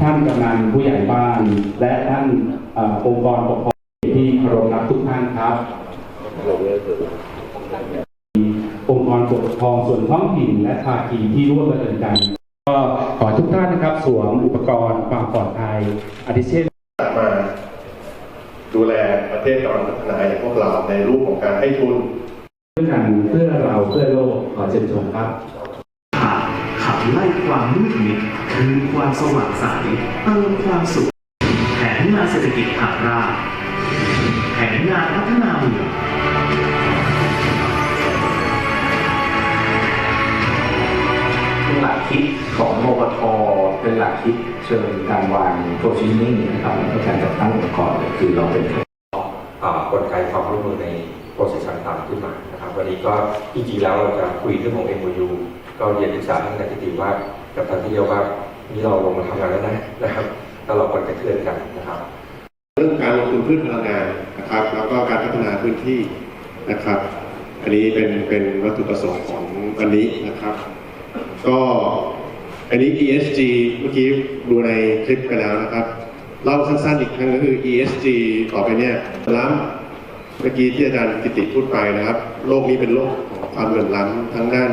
ท่านกำนันผู้ใหญ่บ้าน และท่านเอ่อองค์กรปกครองที่เคารพรักทุกท่านครับ องค์กรปกครองส่วนท้องถิ่นและภาคีที่ร่วมดำเนินการก็ขอทุกท่านนะครับสวมอุปกรณ์ความปลอดภัยอาทิเช่นมาดูแลประเทศกำลังพัฒนาอย่างพวกเราในรูปของการให้ทุนเพื่อกันเพื่อเราเพื่อโลกขอเชิญชมครับขับ ไล่ความมืดมิดคืนความสว่างใสเติมความสุข แผนงานเศรษฐกิจฐานรากแผนงานพัฒนาเมืองหลักคิดของมปทเป็นหลักคิดเชิงการวางโพชิชนิ่งนะครับในการจัดตั้งองค์กรคือเราเป็นกลไกความร่วมมือในโปรเซสต่างๆขึ้นมานะครับ วันนี้ก็จริงๆแล้วเราจะคุยเรื่องของ MOU ก็เรียนศึกษาท่านนายทิติว่ากับทางที่เดียวว่านี่เราลงมาทำงานแล้วนะนะครับแล้วเราควรกระเทือนกันนะครับ เรื่องการลงทุนพืชพลังงานนะครับ แล้วก็การพัฒนาพื้นที่นะครับ อันนี้เป็นเป็นวัตถุประสงค์ของวันนี้นะครับ ก็อันนี้ ESG เมื่อกี้ดูในคลิปไปแล้วนะครับเล่าสั้นๆอีกครั้งก็คือ ESG ต่อไปเนี่ยล้ำเมื่อกี้ที่อาจารย์กิติพูดไปนะครับ โลกนี้เป็นโลกของความเหลื่อมล้ำทั้งด้าน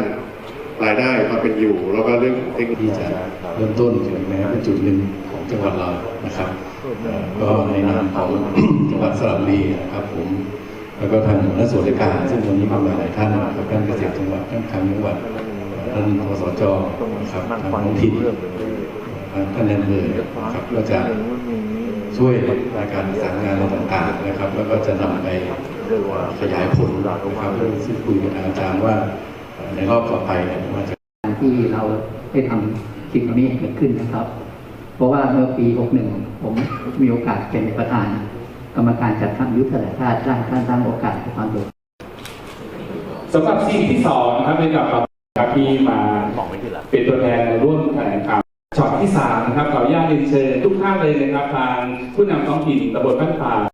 รายได้ความเป็นอยู่ แล้วก็เรื่องของเทคโนโลยีที่จะเริ่มต้นถึงแม้เป็นจุดหนึ่งของจังหวัดเรานะครับเอ่อก็ในนามของจังหวัดสระบุรีนะครับผมแล้วก็ทางหัวหน้าส่วนราชการ ซึ่งวันนี้มาหลายท่านนะครับท่านเกษตรจังหวัดท่านคลังจังหวัดท่านทสจนะครับทางท้องถิ่นทางท่านในอำเภอนะครับก็จะช่วยในการประสานงานอะไรต่างๆนะครับ แล้วก็จะนำไปขยายผลนะครับซึ่งคุยกับทางอาจารย์ว่าเอ่อ ในรอบต่อไปเนี่ยว่าจะที่เราได้ทำสิ่งนี้เกิดขึ้นนะครับ เพราะว่าเมื่อปี 61 ผมมีโอกาสเป็นประธาน กรรมการจัดทำยุทธศาสตร์ชาติด้านการสร้างโอกาสและความโดดสำหรับซีที่สองนะครับเป็นกับครับที่มาเป็นตัวแทนร่วมแถลงข่าวช็อตที่สามนะครับขออนุญาตเรียนเชิญทุกท่านเลยนะครับทางผู้นำท้องถิ่นตำบลบ้านป่า